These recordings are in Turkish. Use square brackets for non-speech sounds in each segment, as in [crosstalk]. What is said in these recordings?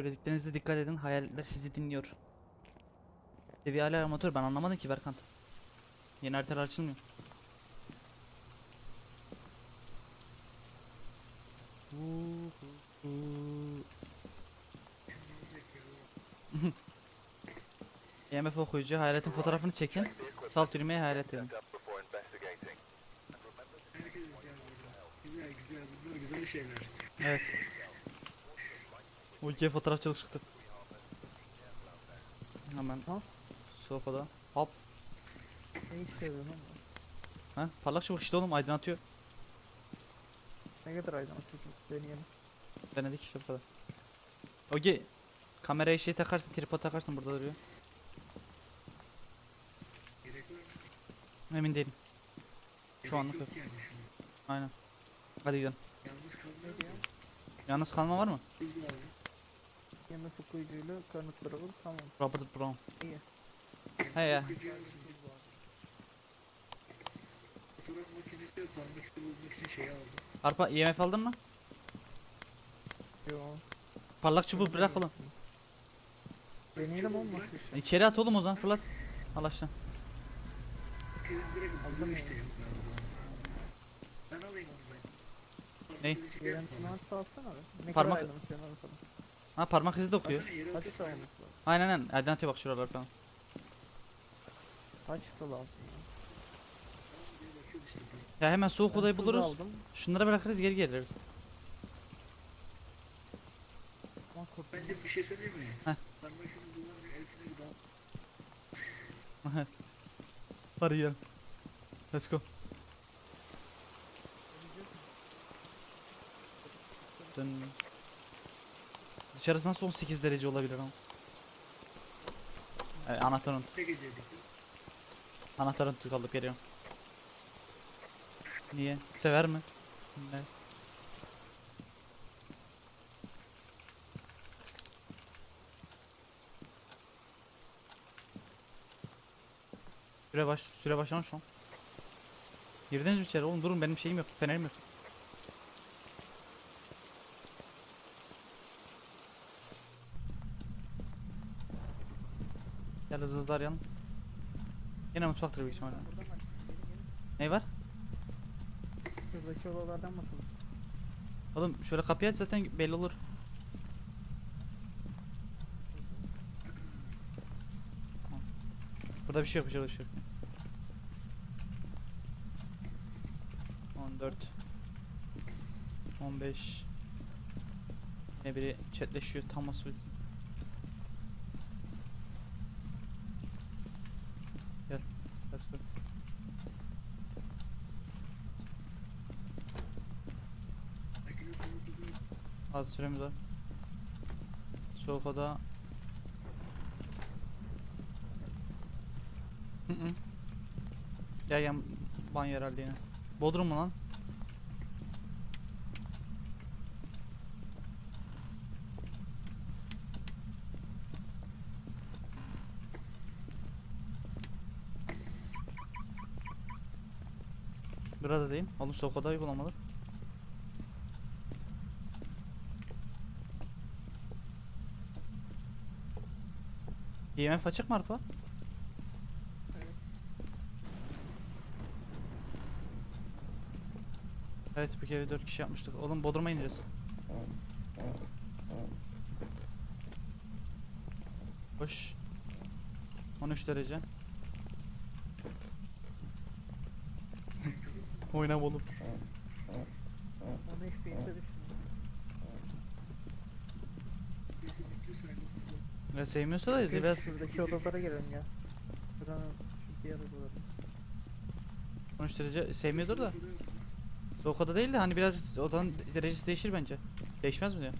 Söylediklerinizde dikkat edin. Hayaletler sizi dinliyor. Seviye hala amatör. Ben anlamadım ki Berkant. Yeni haritalar açılmıyor. [laughs] IMF okuyucu hayaletin fotoğrafını çekin. Salt yürümeye hayalet verin. Güzel güzel güzel şeyler. Evet. Ülkeye fotoğrafçılık çıktı. Hemen Ha? sofada. Hop. Ne işe yarıyor lan? Ha? Parlak çubuk işte oğlum aydınlatıyor. Ne kadar aydınlatıyorsun? Deneyelim. Denedik işte bu kadar. Ogi kameraya şey takarsın tripod takarsın burada duruyor. Gerek var mı? Emin değilim. Şu anlık yok. yani. Aynen. Hadi gidelim. Yalnız kalmıyor ya. Yalnız kalma var mı? Yemek okuyucuyla kanıtları bul. Tamam. Robert Brown. İyi. He ya. Şey. Arpa IMF aldın mı? Yo. Parlak çubuğu bırak oğlum. Deneyelim olmasın işte. İçeri at oğlum o zaman fırlat. Al aşağı. Aldım işte. Ben alayım onu. Ney? Parmak- Ha parmak izi de okuyor. Kaç sağlaması lazım? Aynen aynen. Aydınlatıyor bak şuralar falan. Kaç da lazım ya? Ya hemen soğuk Ben odayı buluruz. Aldım. Şunları bırakırız geri geliriz. Kurtuldum. Bence bir şey söyleyeyim mi? Heh. Parmak izi kullanınca elfine daha [laughs] Hadi gidelim. Let's go. Dön. Dışarısı nasıl 18 derece olabilir ama? Evet, anahtarın, anahtarın tıkalıp geliyorum. Niye? Sever mi? Ne? Süre baş, süre başlamış mı? Girdiniz mi içeri? Oğlum durun benim şeyim yok, fenerim yok. Gel hızlı arayalım. Yine mutfaktır büyük ihtimalle. Buradan bak. Ne var? Şuradaki odalardan bakalım. Oğlum şöyle kapıyı aç zaten belli olur. Tamam. Burada bir şey yok, bir şey yok. 14 15 Ne biri chatleşiyor Thomas Wilson. Gel. Let's go. Makine komutu Az süremiz var. Soğuk oda. Hı hı. Gel gel banyo herhalde yine. Bodrum mu lan? Burada değil. Oğlum soğuk oda uygulamalı. IMF açık mı Arpa? Evet. Evet bir kere 4 kişi yapmıştık. Oğlum Bodrum'a ineceğiz. Hoş. 13 derece. Oynam oğlum. 10 FPS'e düştüm. kesinlikle sen. Ya sevmiyorsa da Biz biraz şuradaki odalara girelim ya. Buranın şu diğer odalara. 13 derece sevmiyordur da. Soğuk oda değil de hani biraz odanın derecesi değişir bence. Değişmez mi diyor?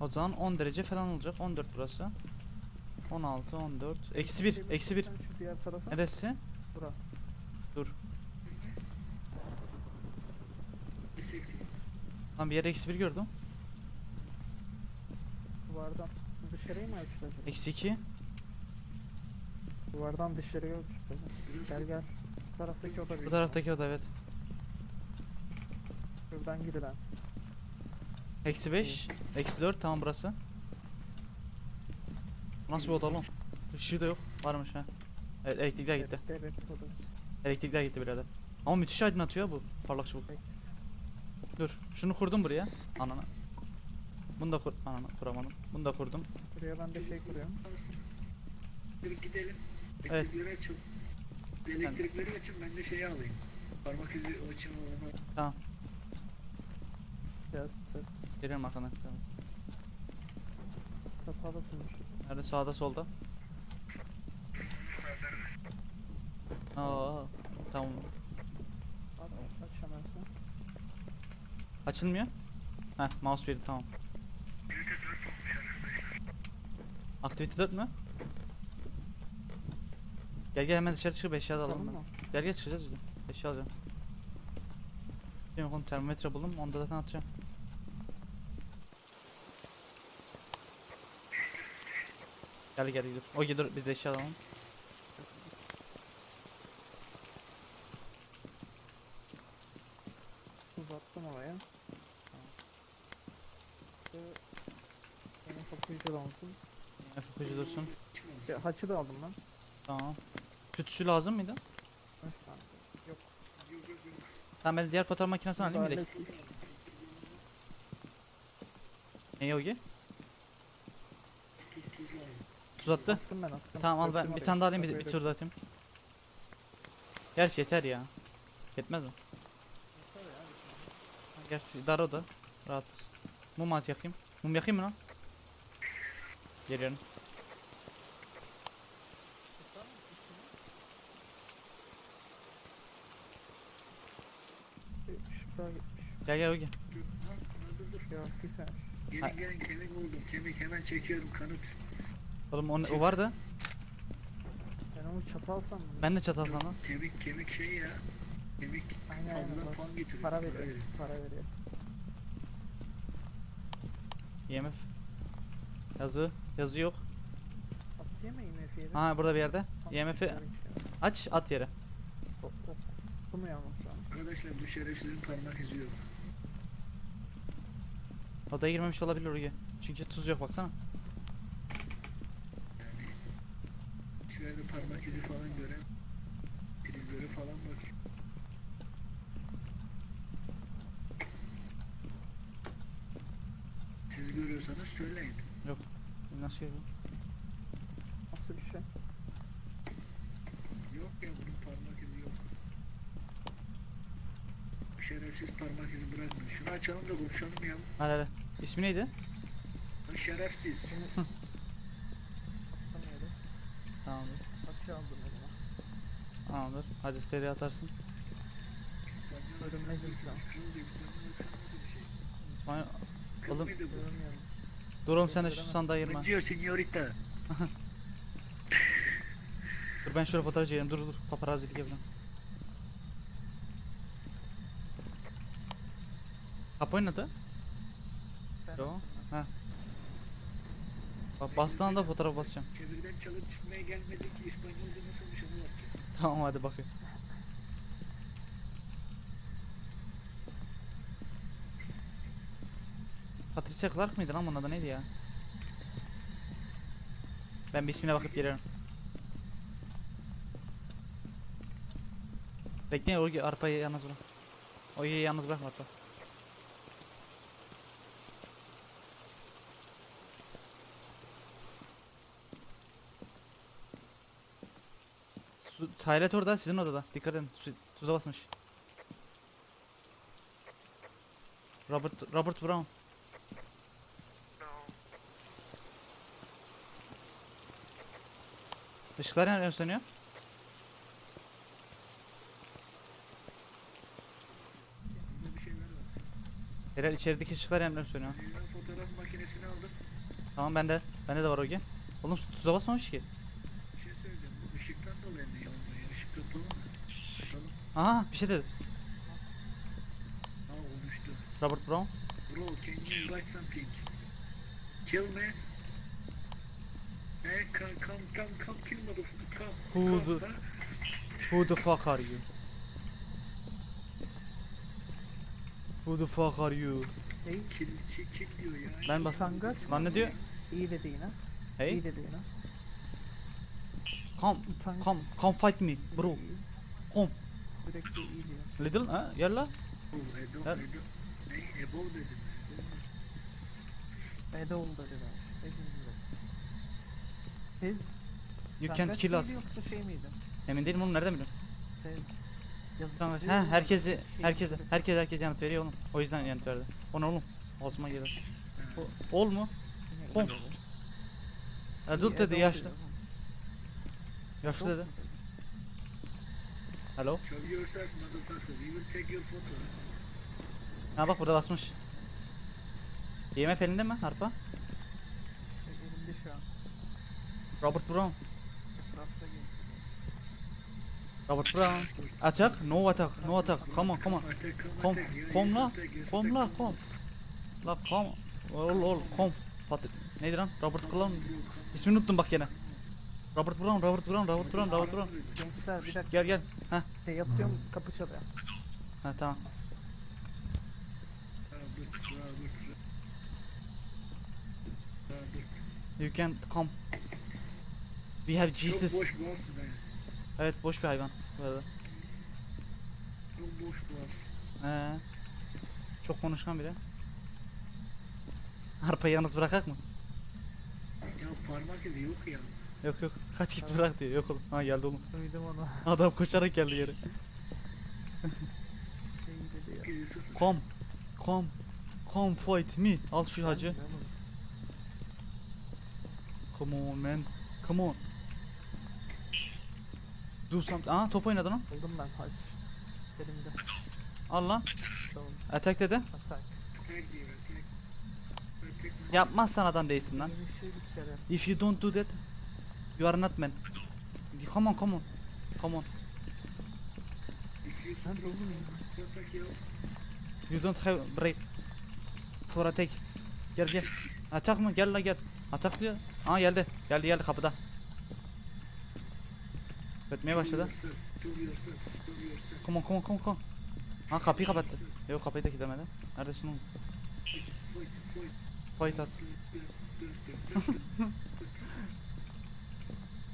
O zaman 10 derece falan olacak. 14 burası. 16, 14. Eksi 1, eksi 1. Şu diğer tarafa. Neresi? Bura. Dur. Lan bir yere eksi 1 gördüm. Duvardan. Dışarıya mı acaba? Eksi 2. Duvardan dışarıya ölçtü. Gel gel. Bu taraftaki oda büyük. Bu taraftaki oda evet. Şuradan girilen. Eksi 5. Eksi 4 tamam burası. Bu Nasıl bir oda oğlum? Işığı da yok. Varmış ha. Evet elektrikler gitti. Evet. Elektrikler gitti birader. Ama müthiş aydınlatıyor bu parlak çubuk. Dur şunu kurdum buraya. Anana. Bunu da kur... Anana kuramadım. Bunu da kurdum. Buraya ben de şey kuruyorum. Dur gidelim. Evet. Elektrikleri açın. Elektrikleri açın ben de şeyi alayım. Parmak izi açın onu. Tamam. Ya, set. Geliyorum arkadan. Tamam. Kapalı sunmuş. Nerede sağda solda? Aa, tamam. Aç hemen sen. Açılmıyor. Heh mouse verdi tamam. Aktivite 4 mü? Gel gel hemen dışarı çıkıp eşya da alalım. Tamam mı? Gel gel çıkacağız de. Eşya alacağım. Benim oğlum termometre buldum onu da zaten atacağım. Gel gel gel. O gider biz de eşya alalım. Uzattım oraya. Benim kapıyıcı da olsun. Yine dursun. Ya, haçı da aldım ben. Tamam. Tütsü lazım mıydı? Yok. Tamam ben diğer fotoğraf makinesini alayım bir o ki? Tuz attı. Attım ben attım. Tamam al ben bir tane daha alayım bir, bir tur da atayım. Gerçi yeter ya. Yetmez mi? Bir. Gerçi dar o da. Rahat. Mum at yakayım. Mum yakayım mı lan? Geliyorum. Daha gitmiş. Gel gel dur dur. Ya güzel. Gelin Ha. gelin kemik buldum. Kemik hemen çekiyorum kanıt. Oğlum o, o var da. Ben onu çatal sandım. Ben de çatal sandım. Kemik kemik şey ya. Kemik Aynen, aynen, fazla bak. puan getiriyor. Para veriyor. Para veriyor. IMF. Yazı. Yazı yok. Atayım mı IMF yeri? Burada bir yerde. Şey. aç at yere. Okumuyor ama şu an. Arkadaşlar bu şerefsizin parmak izi yok. Odaya girmemiş olabilir Ogi. Çünkü tuz yok baksana. Yani yerde parmak izi falan gören prizleri falan bak. Siz görüyorsanız söyleyin. Nasıl şey bu? Nasıl bir şey? Yok ya bunun parmak izi yok. Bu şerefsiz parmak izi bırakmıyor. Şunu açalım da konuşalım ya. Hadi hadi. İsmi neydi? Bu şerefsiz. Atamıyorum. Tamamdır. Açı aldım elime. Tamamdır. Hadi seri atarsın. İspanyol Görünmez aksanı insan. yok. İspanyol aksanı nasıl bir şey? İspanyol... Kız Oğlum- mıydı bu? Göremiyorum. Dur oğlum sen de şu sandığa ayırma. Buongiorno signorita. [laughs] Dur ben şöyle fotoğraf çekeyim. Dur dur. Paparazzilik yapacağım. Kapı oynadı. Yo. Ha. Bak bastığın anda fotoğraf basacağım. Çevirden çalıp çıkmaya gelmedik ki İspanyolca nasılmış onu yapacağım. Tamam hadi bakayım. Patricia Clark mıydı lan bunun adı neydi ya? Ben bir ismine bakıp geliyorum. Bekleyin o arpayı yalnız bırak. O yalnız bırakma. Su, Hayret orada sizin odada. Dikkat edin. Su, tuza basmış. Robert Robert Brown. Işıklar nereden sönüyor? Herhalde içerideki ışıklar nereden sönüyor? Fotoğraf makinesini aldım. Tamam bende. Bende de var o ki. Oğlum tuza basmamış ki. Bir şey söyleyeceğim. Bu ışıktan dolayı mı yanmıyor? Işık kapalı mı? Kapalı. Aha bir şey dedi. Ha olmuştu. Robert Brown. Bro, can you write something? Kill me. Hey, come, come, come, come, kill motherfucker, come. Who come, the- ha? Who the fuck are you? Who the fuck are you? Hey, Kill, kill, kill diyor ya. Ben bak. Utangaç. Lan ne diyor? iyi dedi yine. İyi Hey, dedi yine. come, come, come fight me, bro. İyi. Come. İyi diyor. Little, ha, gel la. Edo, Edo. Ne? Ebo dedi ben. Ne bileyim. Tez You can utangaç kill us. Yoksa şey miydi? Emin değilim oğlum, nereden biliyorsun? Tez. Yazı Tamam. He, herkesi, şey herkese, herkes herkes yanıt veriyor oğlum. O yüzden yanıt verdi. O ne oğlum? Gelir. Ha. O- Ol mu? Kom. Adult dedi, yaşlı. Yaşlı dedi? Hello. Show yourself motherfucker. We will take your photo. Ha bak burada basmış. IMF elinde mi harpa? E, Elimde şu an. Robert Brown. Robert Brown. Attack? No attack. No attack. Come on, come on. Come yes, la. attack, la, kom. La kom. Ol ol kom. Pat Neydi lan? Robert Come Brown. come. İsmini unuttum bak gene. Robert Brown, Robert Brown, Robert Brown, Robert Brown. Gençler bir dakika Gel gel. Ha, şey yapıyorum kapı çalıyor. ha tamam. You can come. We have Jesus. Çok boş boğaz be. Evet boş bir hayvan. Bu arada. Çok boş boğaz. Ee, çok konuşkan biri. Harpayı yalnız bırakak mı? Ya parmak izi yok ya. Yok yok. Kaç git bırak diyor. Yok oğlum. Ha geldi oğlum. Duydum onu. Adam koşarak geldi geri. Şey dedi ya. İzi sıfır. Come. Fight me. Al şu hacı. Ben- ben onu- Come on man. Come on. Do something. Aa top oynadı lan. Buldum ben haç. Elimde. Al lan. Tamam. Attack dedi. Atak. Yapmazsan adam değilsin lan. Yeni şey bir kere. If you don't do that, you are not man. Come on, come on. Come on. Nerede oğlum ya. You don't have break for attack. Gel gel. Atak mı? Gel la gel. Atak diyor. Aa geldi. Geldi geldi kapıda. Ötmeye başladı. Come on come on come on. Ha kapıyı kapattı. Yok kapıyı da kilitlemedi. Neredesin oğlum? Fight, us. [laughs]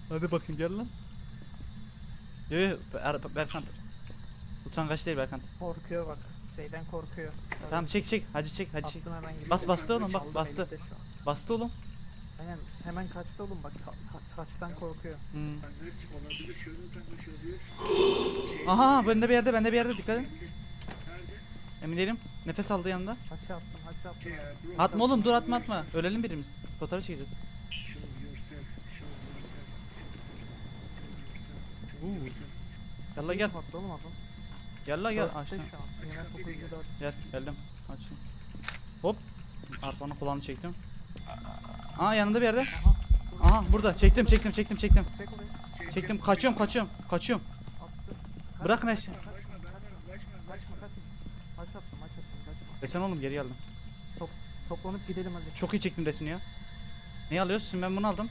Hadi bakın gel lan. Yo yo Ber- Berkant. Utangaç değil Berkant. Korkuyor bak. Şeyden korkuyor. Tamam çek çek. Hacı çek hacı çek. Bas bastı oğlum bak bastı. Bastı oğlum. Aynen hemen kaçtı oğlum bak kaçtan korkuyor. Hmm. Aha bende bir yerde bende bir yerde dikkat edin. Emin değilim. Nefes aldı yanında. Haç attım haç attım. Atma oğlum dur atma atma. Ölelim birimiz. Fotoğraf çekeceğiz. Yourself. Gel la gel. Kapattı oğlum adam. Gel la gel. Dörtte Aşağı. şu an. Yine kapıyı 904. Gel geldim. Aç. Hop. Arpanın kulağını çektim. Aa yanında bir yerde. Aha. Aha burada. Çektim çektim çektim çektim. Çek orayı. Çektim kaçıyorum kaçıyorum. Kaçıyorum. Attı. Bırak Kaçma, Neşe. kaçma, Kaçma, kaçma, kaçma, kaçma, Kaçma kaçma. kaçma. Haç attım haç attım kaçma. Geçen oğlum geri geldim. Toplanıp gidelim hadi. Çok iyi çektim resmini ya. Ne alıyorsun? Şimdi ben bunu aldım.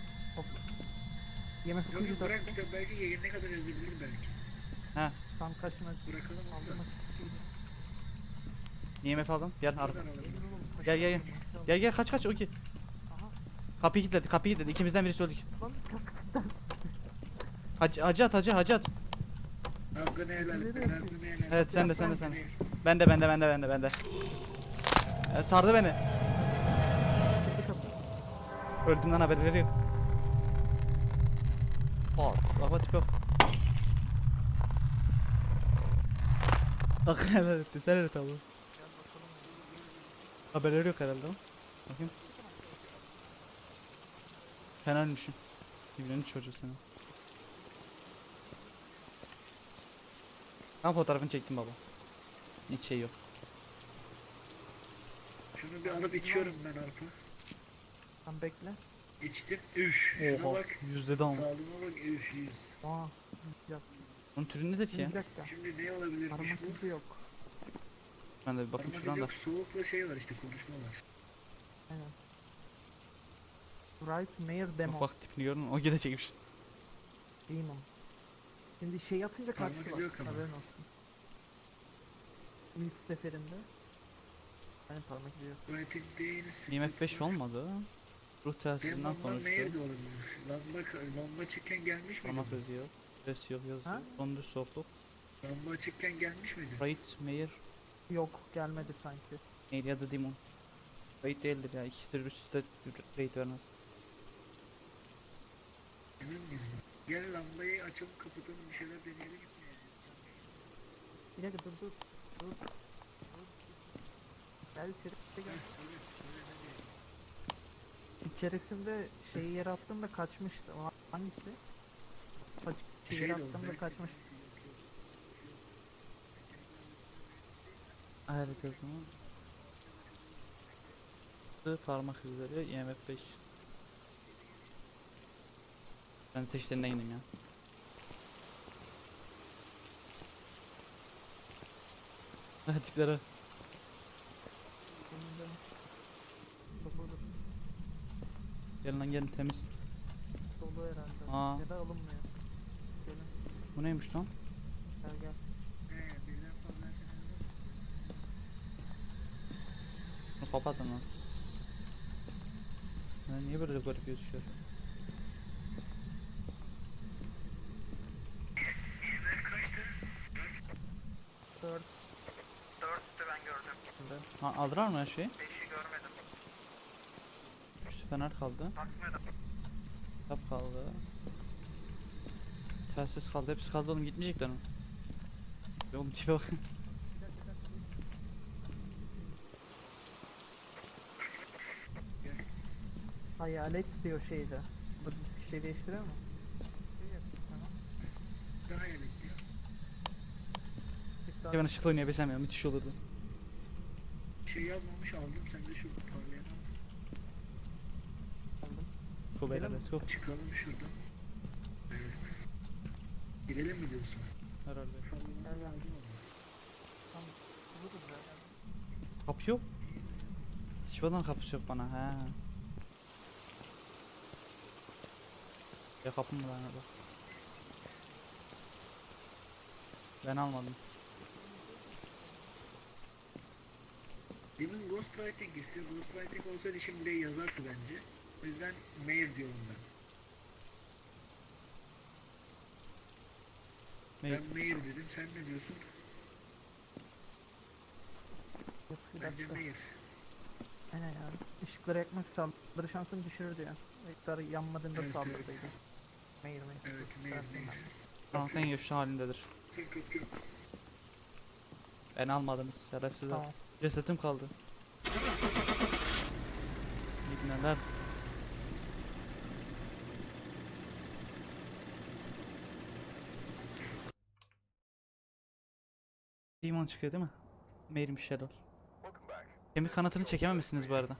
Yemek Yok yok bırak işte belki yayına kadar yazabilir belki. Tam kaçına Bırakalım aldım IMF aldım. Gel alalım. Gel, gel, gel. Gel gel kaç kaç okey. Kapıyı kilitledi kapıyı kilitledi. İkimizden birisi öldük. Hacı, hacı at hacı hacı at. Hakkını helal et, hakkını helal et. Evet sen de sen de sen de. Hakkını helal et. Bende bende bende bende bende. Ee, sardı beni. Öldüğümden haberleri yok. Aa, baba tipe. Bakın helal etti. Sen evet abi. Haberleri yok herhalde. Bakayım. Fena ölmüşüm. Birbirinin çocuğu seni. Ben fotoğrafını çektim baba. Hiç şey yok. Şunu bir alıp içiyorum ben Arpa. Sen bekle. İçtim. Üf. Şuna Oha. bak. Yüzde de ama. Sağlığıma bak. Üf. yüz. Aa. Ya, Bunun türü nedir ki ya? bir dakika. Şimdi ne olabilirmiş Parmak bu? izi yok. Ben de bir bakayım Parmak şuradan da. yok. Soğukla şey var işte konuşma var. Aynen. Right Mayor Bak, Demo. bak tipini gördün mü? O gene çekmiş. Demon. Şimdi şey atınca izi bak. yok ama. Haberin olsun. İlk seferinde. Hani parmak izi yok. Writing değiliz. IMF 5 olmadı. Ruh Benim telsizinden lamba konuştu. neydi olabilir? Lamba, lamba açıkken gelmiş miydi? Parmak izi yok. Ses yok yazıyor. Ha? Son düz soğukluk. Lamba açıkken gelmiş miydi? Raid, Meir, Yok gelmedi sanki. neydi ya da Demon. Raid değildir ya. İkidir üst üste raid vermez. Gel lambayı açalım kapatalım bir şeyler deneyelim? Bir dakika dur dur. Dur. Gel içeri Gel keresinde şeyi yere attığımda kaçmıştı. O hangisi? Yere şey attığımda belki- kaçmış. Haritasını. Sığ parmak izleri IMF 5. Ben teşhirine ineyim ya. [laughs] Hadi tiplere. Gelin lan gelin temiz. Dolu herhalde. Aa. Ya da alınmıyor. Gelin. Bu neymiş lan? Gel gel. Bunu kapatın lan. Ya niye böyle garip gözüküyor? Dört. Dörttü ben gördüm. Şimdi. Ha, aldılar mı her şeyi? Beşi görmedim. Üstü fener kaldı. Bakmıyordum. Kitap kaldı. Telsiz kaldı. Hepsi kaldı oğlum gitmeyecekler mi? Oğlum tipe bak. Hayalet diyor şeyde. Bu bir şey daha- Ya ben ışıkla oynayabilsem ya müthiş olurdu. Şey yazmamış aldım sen de şu parlayan. Go beyler let's go. Çıkalım şuradan. Evet. Gidelim mi diyorsun? Herhalde. Buluruz zaten. Kapı yok. Hiçbir adam kapısı yok bana he. Ya kapı mı lan orada? Ben almadım. Demin ghostwriting istiyor. Ghostwriting olsaydı şimdi buraya yazardı bence. O yüzden mail diyorum ben. Mail. Ben mail dedim. Sen ne diyorsun? Bir Bence dakika. mail. Aynen yani. Işıkları yakmak saldırı şansını düşürür diyor. Işıklar yanmadığında Evet, saldırıdaydı. evet. Meyir meyir. Evet mail Ben- mail. Karanlıkta en güçlü halindedir. Yok. Ben almadınız. Şerefsizler. Tamam. Cesetim kaldı. İbneler. Demon çıkıyor değil mi? Mairim Shadow. Kemik kanatını çekememişsiniz bu arada.